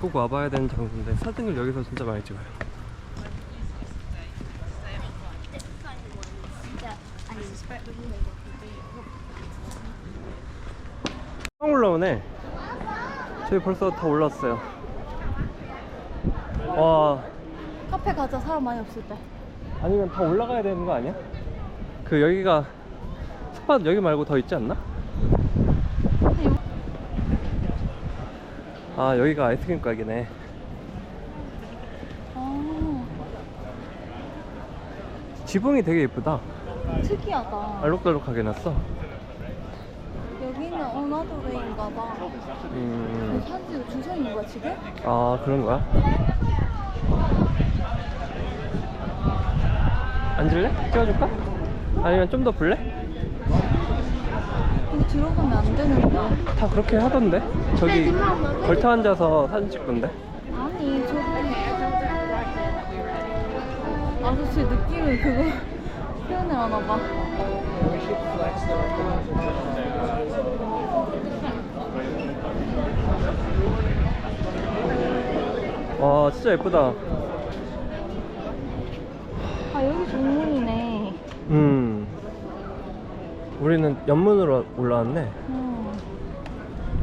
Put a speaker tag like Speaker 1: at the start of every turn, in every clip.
Speaker 1: 꼭 와봐야 되는 장소인데 사진을 여기서 진짜 많이 찍어요. 처음 올라오네. 저희 벌써 다 올랐어요. 와,
Speaker 2: 카페 가자 사람 많이 없을 때.
Speaker 1: 아니면 다 올라가야 되는 거 아니야? 그 여기가 스팟 여기 말고 더 있지 않나? 아 여기가 아이스크림 가게네.
Speaker 2: 아
Speaker 1: 지붕이 되게 예쁘다.
Speaker 2: 특이하다.
Speaker 1: 알록달록하게 해놨어.
Speaker 2: 여기는 어나더웨이인가 봐.
Speaker 1: 음,
Speaker 2: 사진 줄서 있는 거야 지금?
Speaker 1: 아 그런 거야? 앉을래? 찍어줄까? 아니면 좀 더 볼래?
Speaker 2: 들어가면 안 되는데.
Speaker 1: 다 그렇게 하던데? 저기 걸터 앉아서 사진 찍던데?
Speaker 2: 아니 저기 아저씨 느낌이 그거 표현을 하나 봐.
Speaker 1: 와 진짜 예쁘다.
Speaker 2: 아 여기 정문이네.
Speaker 1: 음. 우리는 연문으로 올라왔네.
Speaker 2: 음.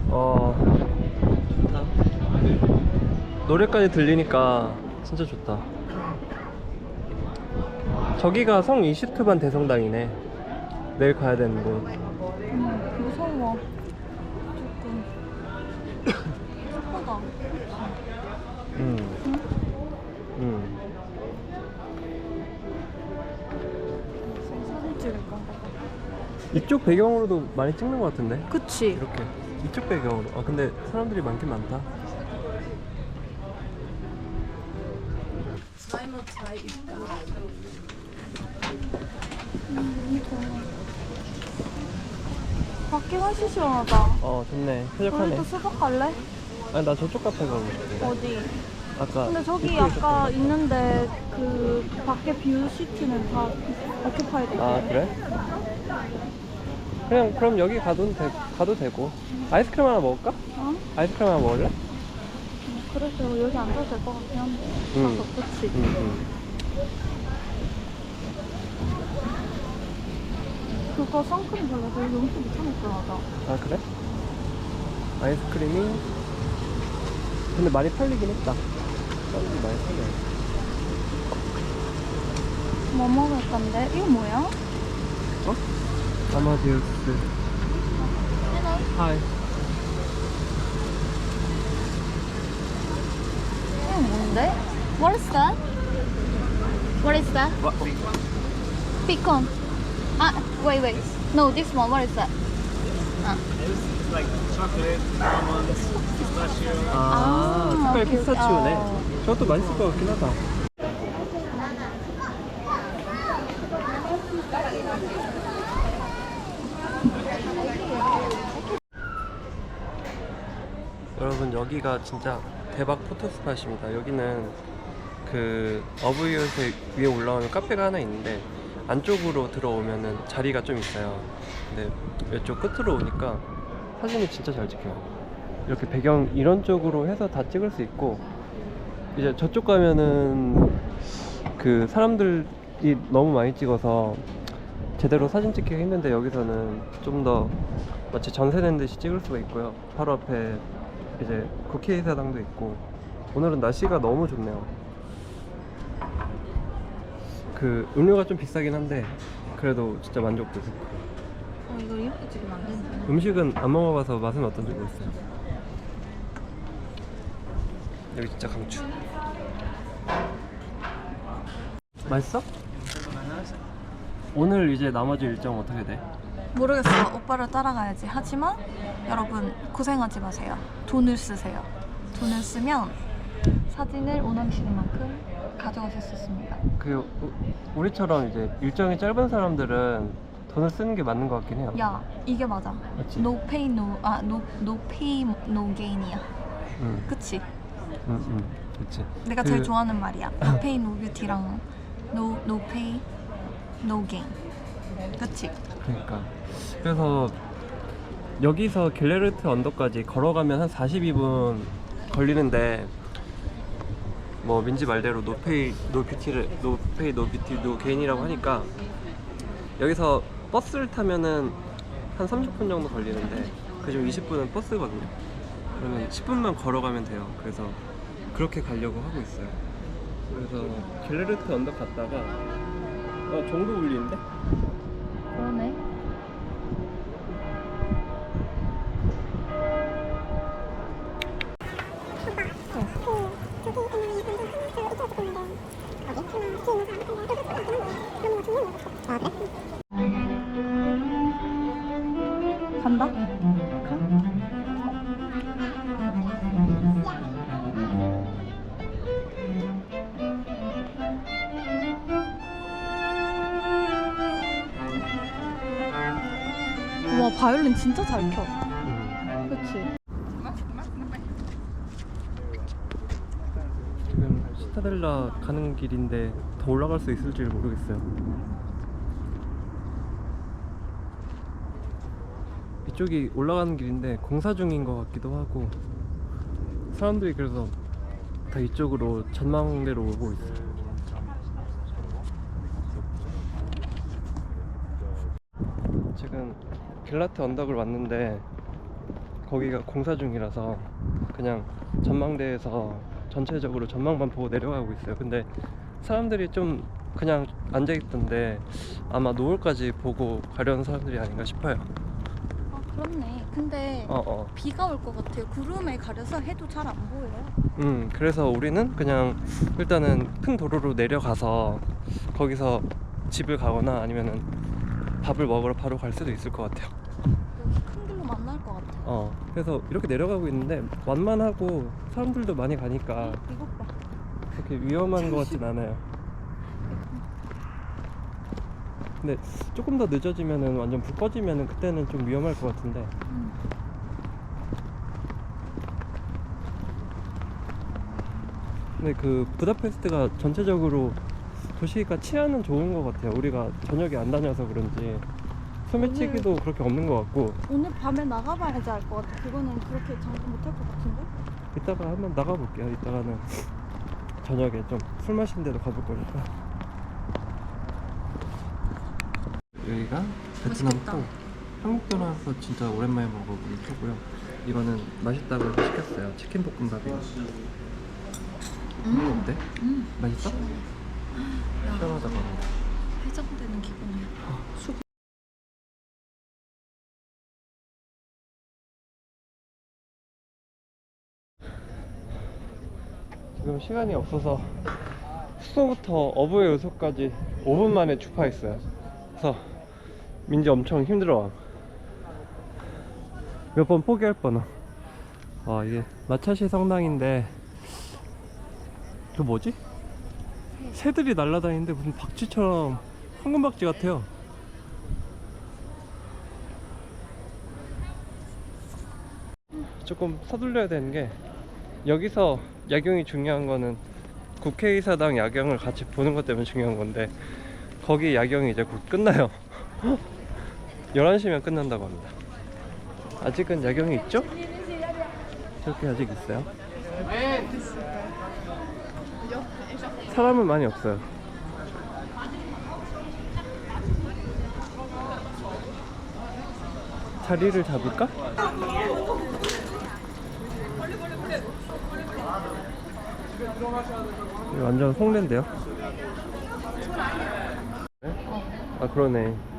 Speaker 1: 어. 노래까지 들리니까 진짜 좋다. 저기가 성 이슈트반 대성당이네. 내일 가야 되는 곳. 이쪽 배경으로도 많이 찍는 것 같은데.
Speaker 2: 그치?
Speaker 1: 이렇게 이쪽 배경으로. 아 근데 사람들이 많긴 많다.
Speaker 2: 밖에 훨씬 시원하다.
Speaker 1: 어 좋네. 쾌적하네.
Speaker 2: 또 수박 갈래?
Speaker 1: 아니 나 저쪽 카페 가고 싶은데.
Speaker 2: 어디?
Speaker 1: 아까.
Speaker 2: 근데 저기
Speaker 1: 입구에
Speaker 2: 아까
Speaker 1: 있었던
Speaker 2: 있는데 그 밖에 뷰 시티는 다 오큐파이드.
Speaker 1: 거. 아 그래? 그냥 그럼 여기 가도 되, 가도 되고. 아이스크림 하나 먹을까?
Speaker 2: 어?
Speaker 1: 아이스크림 하나 먹을래?
Speaker 2: 음, 그래서 여기 앉아도 될 것 같긴 한데.
Speaker 1: 응.
Speaker 2: 가서 그치?
Speaker 1: 응, 응.
Speaker 2: 그거 선크림 발라서 여기 엄청 괜찮았더라다.
Speaker 1: 아 그래? 아이스크림이 근데 많이 팔리긴 했다. 사람들이 많이 팔려.
Speaker 2: 뭐 먹을 건데? 이거 뭐야?
Speaker 1: 어? 아마디우스. 하이.
Speaker 2: 이거 뭔데? What is that? What is that?
Speaker 1: 와,
Speaker 2: Pecan. Ah, wait, wait. No, this one. What is that? Ah.
Speaker 3: It's like chocolate, almonds, pistachio.
Speaker 1: 아,
Speaker 2: 아,
Speaker 1: 색깔 피스타치오네.
Speaker 2: 어.
Speaker 1: 저것도 맛있을 것 같긴 하다. 여기가 진짜 대박 포토 스팟입니다. 여기는 그 어브이웃에 위에 올라오면 카페가 하나 있는데 안쪽으로 들어오면은 자리가 좀 있어요. 근데 이쪽 끝으로 오니까 사진이 진짜 잘 찍혀요. 이렇게 배경 이런 쪽으로 해서 다 찍을 수 있고 이제 저쪽 가면은 그 사람들이 너무 많이 찍어서 제대로 사진 찍기가 힘든데 여기서는 좀 더 마치 전세 낸 듯이 찍을 수가 있고요. 바로 앞에 이제 국회의사당도 있고 오늘은 날씨가 너무 좋네요. 그 음료가 좀 비싸긴 한데 그래도 진짜 만족도고
Speaker 2: 어, 이거 이렇게 찍으면 안 되는데.
Speaker 1: 음식은 안 먹어봐서 맛은 어떤지 모르겠어요. 여기 진짜 강추. 맛있어? 오늘 이제 나머지 일정 어떻게 돼?
Speaker 2: 모르겠어. 오빠를 따라가야지. 하지만 여러분 고생하지 마세요. 돈을 쓰세요. 돈을 쓰면 사진을 원하시는 만큼 가져가실 수 있습니다.
Speaker 1: 그 우- 우리처럼 이제 일정이 짧은 사람들은 돈을 쓰는 게 맞는 것 같긴 해요.
Speaker 2: 야, 이게 맞아.
Speaker 1: 맞지?
Speaker 2: No pay no 아 no no pay no gain이야.
Speaker 1: 응,
Speaker 2: 그치?
Speaker 1: 응, 응, 그렇지.
Speaker 2: 내가
Speaker 1: 그-
Speaker 2: 제일 좋아하는 말이야. No pay no beauty랑 no no pay no gain. 그치?
Speaker 1: 그러니까 그래서 여기서 갤레르트 언덕까지 걸어가면 한 42분 걸리는데 뭐 민지 말대로 노페이 노뷰티를 노페이 노뷰티 노게인이라고 하니까 여기서 버스를 타면은 한 30분 정도 걸리는데 그중 20분은 버스거든요. 그러면 10분만 걸어가면 돼요. 그래서 그렇게 가려고 하고 있어요. 그래서 갤레르트 언덕 갔다가 어 종도 울리는데?
Speaker 2: 와 바이올린 진짜 잘 켜. 그렇지.
Speaker 1: 지금 시타델라 가는 길인데 더 올라갈 수 있을지 모르겠어요. 이쪽이 올라가는 길인데 공사 중인 것 같기도 하고 사람들이 그래서 다 이쪽으로 전망대로 오고 있어요. 지금 갤라트 언덕을 왔는데 거기가 공사 중이라서 그냥 전망대에서 전체적으로 전망만 보고 내려가고 있어요. 근데 사람들이 좀 그냥 앉아 있던데 아마 노을까지 보고 가려는 사람들이 아닌가 싶어요.
Speaker 2: 아 그렇네. 근데
Speaker 1: 어 어.
Speaker 2: 비가 올 것 같아요. 구름에 가려서 해도 잘 안 보여요.
Speaker 1: 음 그래서 우리는 그냥 일단은 큰 도로로 내려가서 거기서 집을 가거나 아니면은 밥을 먹으러 바로 갈 수도 있을 것 같아요.
Speaker 2: 여기 큰 길로 만날 것 같아요.
Speaker 1: 어 그래서 이렇게 내려가고 있는데 완만하고 사람들도 많이 가니까
Speaker 2: 이것 봐.
Speaker 1: 그렇게 위험한 것 같진 않아요. 근데 조금 더 늦어지면은 완전 불 꺼지면은 그때는 좀 위험할 것 같은데.
Speaker 2: 음.
Speaker 1: 근데 그 부다페스트가 전체적으로 도시가 치안은 좋은 것 같아요. 우리가 저녁에 안 다녀서 그런지 소매치기도 그렇게 없는 것 같고
Speaker 2: 오늘 밤에 나가봐야지 알 것 같아. 그거는 그렇게 장담 못할 것 같은데?
Speaker 1: 이따가 한번 나가볼게요. 이따가는 저녁에 좀 술 마신 데도 가볼 거니까. 여기가 베트남
Speaker 2: 맛있겠다.
Speaker 1: 또 한국 돌아와서 진짜 오랜만에 먹어보는 거고요. 이거는 맛있다고 해서 시켰어요. 치킨 볶음밥이요. 음, 어때?
Speaker 2: 음.
Speaker 1: 맛있어?
Speaker 2: 야,
Speaker 1: 시원하다고.
Speaker 2: 해장되는 기분이야.
Speaker 1: 지금 시간이 없어서 숙소부터 어부의 요소까지 5분 만에 주파했어요. 그래서 민지 엄청 힘들어. 몇 번 포기할 뻔함. 와 이게 마차시 성당인데 그 뭐지? 새들이 날아다니는데 무슨 박쥐처럼 황금 박쥐 같아요. 조금 서둘러야 되는 게 여기서 야경이 중요한 거는 국회의사당 야경을 같이 보는 것 때문에 중요한 건데 거기 야경이 이제 곧 끝나요 11시면 끝난다고 합니다 아직은 야경이 있죠? 저렇게 아직 있어요 사람은 많이 없어요 자리를 잡을까? 완전 홍대인데요? 네? 아 그러네